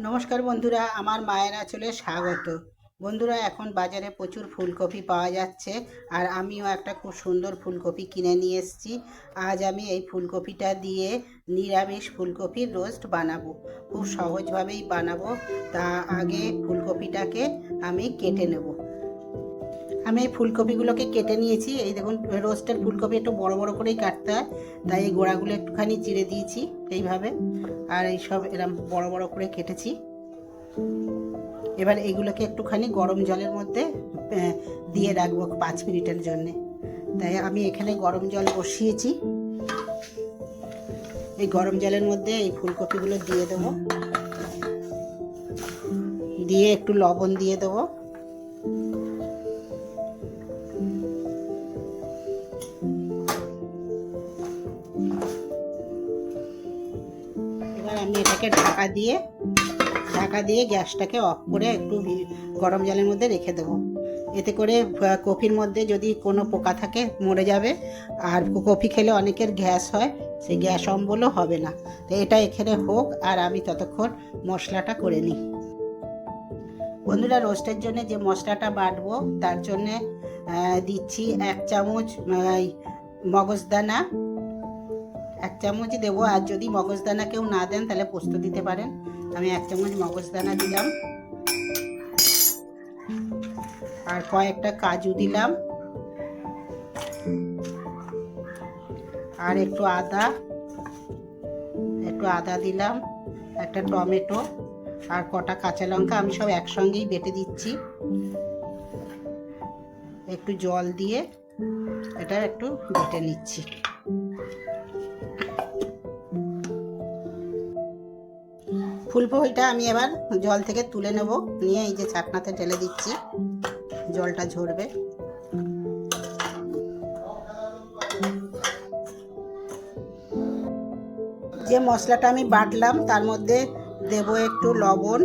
নমস্কার বন্ধুরা, আমার মায়ের আঁচলে স্বাগত। বন্ধুরা, এখন বাজারে প্রচুর ফুলকপি পাওয়া যাচ্ছে আর আমিও একটা খুব সুন্দর ফুলকপি কিনে নিয়ে এসেছি। আজ আমি এই ফুলকপিটা দিয়ে নিরামিষ ফুলকপির রোস্ট বানাবো। খুব সহজভাবেই বানাবো। তা আগে ফুলকপিটাকে আমি কেটে নেব। আমি এই ফুলকপিগুলোকে কেটে নিয়েছি। এই দেখুন রোস্টের ফুলকপি একটু বড় বড় করেই কাটতে হয়। তাই এই গোড়াগুলো একটুখানি চিড়ে দিয়েছি এইভাবে। আর এই সব এরম বড় বড় করে কেটেছি। এবার এগুলোকে একটুখানি গরম জলের মধ্যে দিয়ে রাখব পাঁচ মিনিটের জন্যে। তাই আমি এখানে গরম জল বসিয়েছি। এই গরম জলের মধ্যে এই ফুলকপিগুলো দিয়ে দেবো। দিয়ে একটু লবণ দিয়ে দেবো। এবার আমি এটাকে ঢাকা দিয়ে ঢাকা দিয়ে গ্যাসটাকে অফ করে একটু গরম জলের মধ্যে রেখে দেবো। এতে করে কফির মধ্যে যদি কোনো পোকা থাকে, মরে যাবে। আর কফি খেলে অনেকের গ্যাস হয়, সেই গ্যাস অম্বলও হবে না। তো এটা এখানে হোক, আর আমি ততক্ষণ মশলাটা করে নিই। বন্ধুরা, রোস্টের জন্য যে মশলাটা বাটবো, তার জন্যে দিচ্ছি এক চামচ মগজদানা এক চামচ দেবো, আর যদি মগজদানা কেউ না দেন, তাহলে পোস্ত দিতে পারেন। আমি এক চামচ মগজদানা দিলাম। আর কয়েকটা কাজু দিলাম। আর একটু আদা একটু আদা দিলাম, একটা টমেটো, আর কটা কাঁচা লঙ্কা আমি সব একসঙ্গেই বেটে দিচ্ছি। একটু জল দিয়ে এটা একটু বেটে নিচ্ছি। ফুলকপিটা আমি এবার জল থেকে তুলে নেব। নিয়ে এই যে ছাকনাতে ঢেলে দিচ্ছি। জলটা ঝরবে। যে মশলাটা আমি বাটলাম, তার মধ্যে দেব একটু লবণ।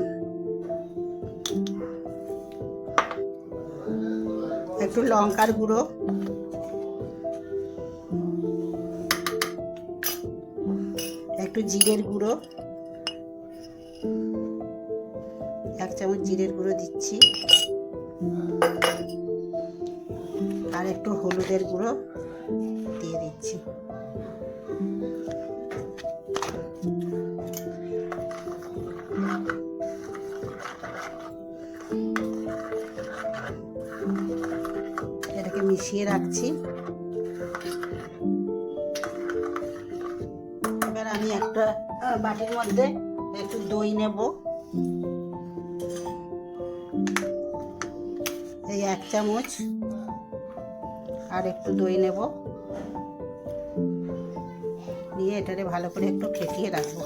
একটু লঙ্কার গুঁড়ো। একটু জিরের গুঁড়ো। চামচ জিরের গুঁড়ো দিচ্ছি। আর একটু হলুদের গুঁড়ো দিয়ে দিচ্ছি। এটাকে মিশিয়ে রাখছি। এবার আমি একটা বাটির মধ্যে একটু দই নেব। এক চামচ। আর একটু দই নেব। নিয়ে এটারে ভালো করে একটু ফেটিয়ে রাখব।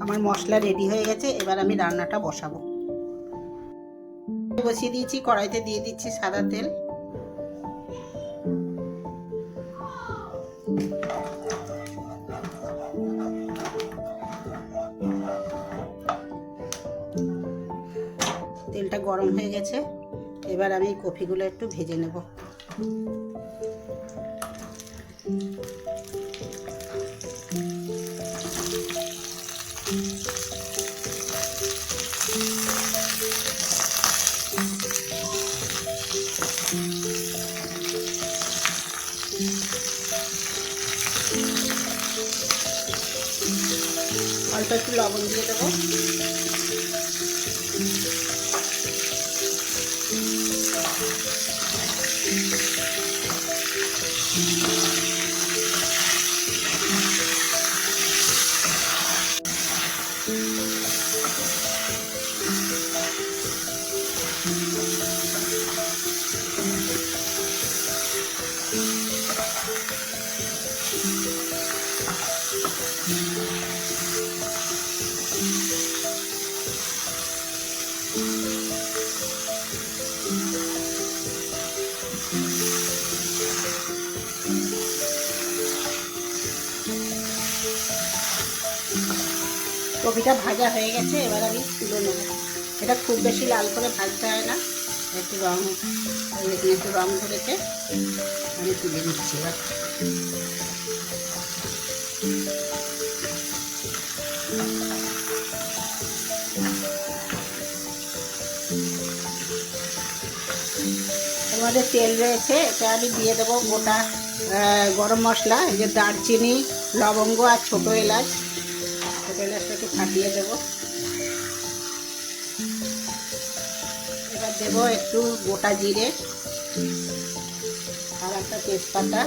আমার মশলা রেডি হয়ে গেছে। এবার আমি রান্নাটা বসাবো। বসিয়ে দিয়েছি, কড়াইতে দিয়ে দিচ্ছি সাদা তেল। তেলটা গরম হয়ে গেছে। এবার আমি কফিগুলো একটু ভেজে নেব। অল্প একটু লবণ দিয়ে দেবো কপিটা ভাজা হয়ে গেছে, এবার আমি তুলে নেব। এটা খুব বেশি লাল করে ভাজতে হয় না। একটু রং একটু রং ধরেছে, আমি তুলে নিচ্ছি এবার। মধ্যে তেল রয়েছে, এটা আমি দিয়ে দেবো গোটা গরম মশলা, এই যে দারচিনি, লবঙ্গ আর ছোটো এলাচ। ছোটো এলাচটা একটু ফাটিয়ে দেবো। এবার দেবো একটু গোটা জিরে, আর একটা তেজপাতা।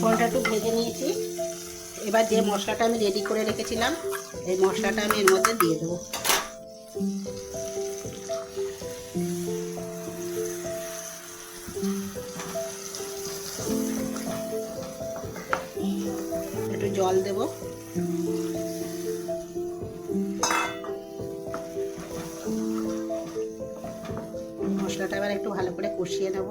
ফোনটা একটু ভেজে নিয়েছি। এবার যে মশলাটা আমি রেডি করে রেখেছিলাম, এই মশলাটা আমি এর মধ্যে দিয়ে দেবো। একটু জল দেবো। মশলাটা এবার একটু ভালো করে কষিয়ে নেব।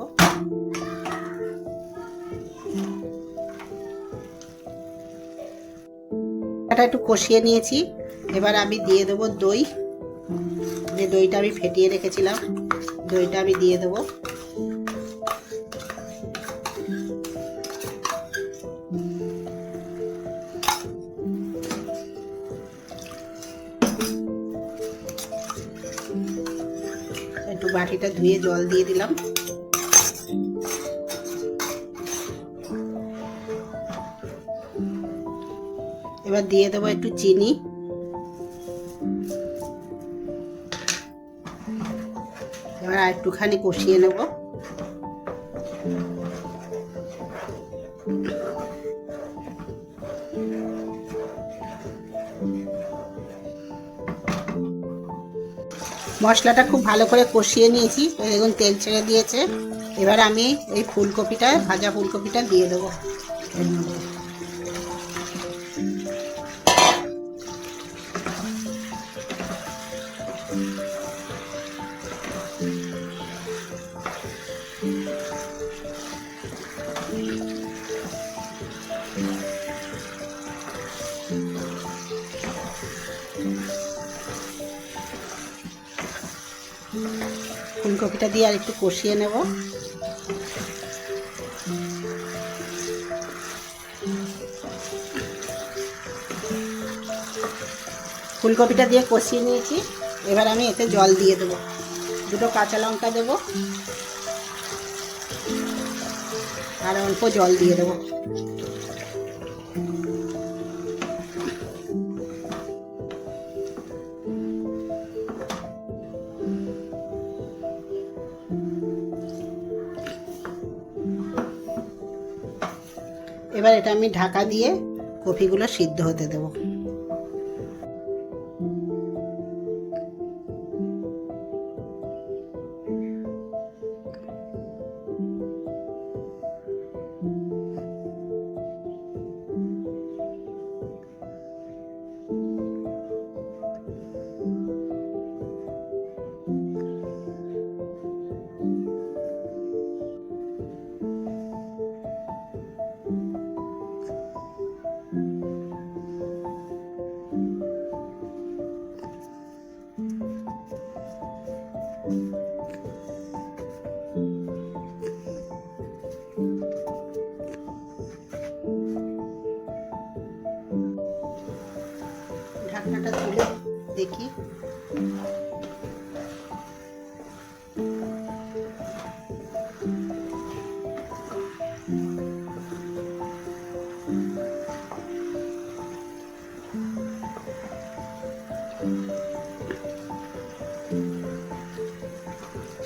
এটা একটু কষিয়ে নিয়েছি। এবার আমি দিয়ে দেবো দই। যে দইটা আমি ফেটিয়ে রেখেছিলাম, দইটা আমি দিয়ে দেবো। একটু বাটিটা ধুয়ে জল দিয়ে দিলাম। এবার দিয়ে দেবো একটু চিনি। এবার আর একটুখানি কষিয়ে নেব। মশলাটা খুব ভালো করে কষিয়ে নিয়েছি দেখুন তেল ছেড়ে দিয়েছে। এবার আমি এই ফুলকপিটা, ভাজা ফুলকপিটা দিয়ে দেবো। ফুলকপিটা দিয়ে আর একটু কষিয়ে নেব। ফুলকপিটা দিয়ে কষিয়ে নিয়েছি। এবার আমি এতে জল দিয়ে দেবো। দুটো কাঁচা লঙ্কা দেবো। আর অল্প জল দিয়ে দেবো। এবার এটা আমি ঢাকা দিয়ে কপিগুলো সিদ্ধ হতে দেবো।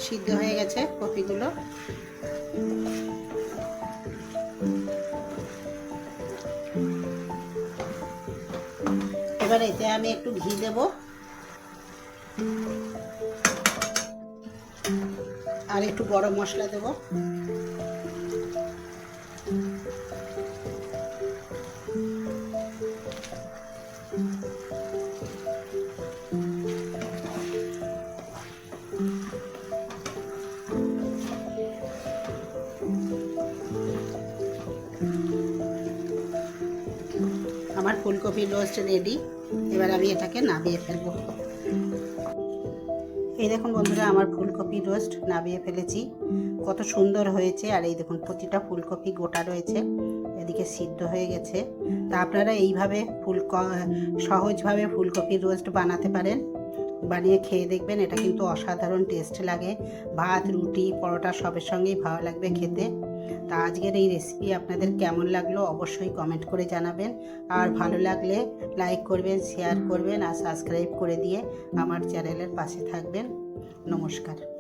সিদ্ধ হয়ে গেছে কপিগুলো। এবার এতে আমি একটু ঘি দেব। আর একটু গরম মশলা দেব। আমার ফুলকপি রোস্ট রেডি। এবার আমি এটাকে নামিয়ে ফেলব। এই দেখুন বন্ধুরা, আমার ফুলকপি রোস্ট নামিয়ে ফেলেছি। কত সুন্দর হয়েছে, আর এই দেখুন প্রতিটা ফুলকপি গোটা রয়েছে, এদিকে সিদ্ধ হয়ে গেছে। তা আপনারা এইভাবে ফুল সহজভাবে ফুলকপি রোস্ট বানাতে পারেন, বানিয়ে খেয়ে দেখবেন, এটা কিন্তু অসাধারণ টেস্ট লাগে। ভাত, রুটি, পরোটা সবের সঙ্গেই ভালো লাগবে খেতে। তা আজকের এই রেসিপি আপনাদের কেমন লাগল অবশ্যই কমেন্ট করে জানাবেন। আর ভালো লাগলে লাইক করবেন শেয়ার করবেন আর সাবস্ক্রাইব করে দিয়ে আমার চ্যানেলের পাশে থাকবেন। নমস্কার।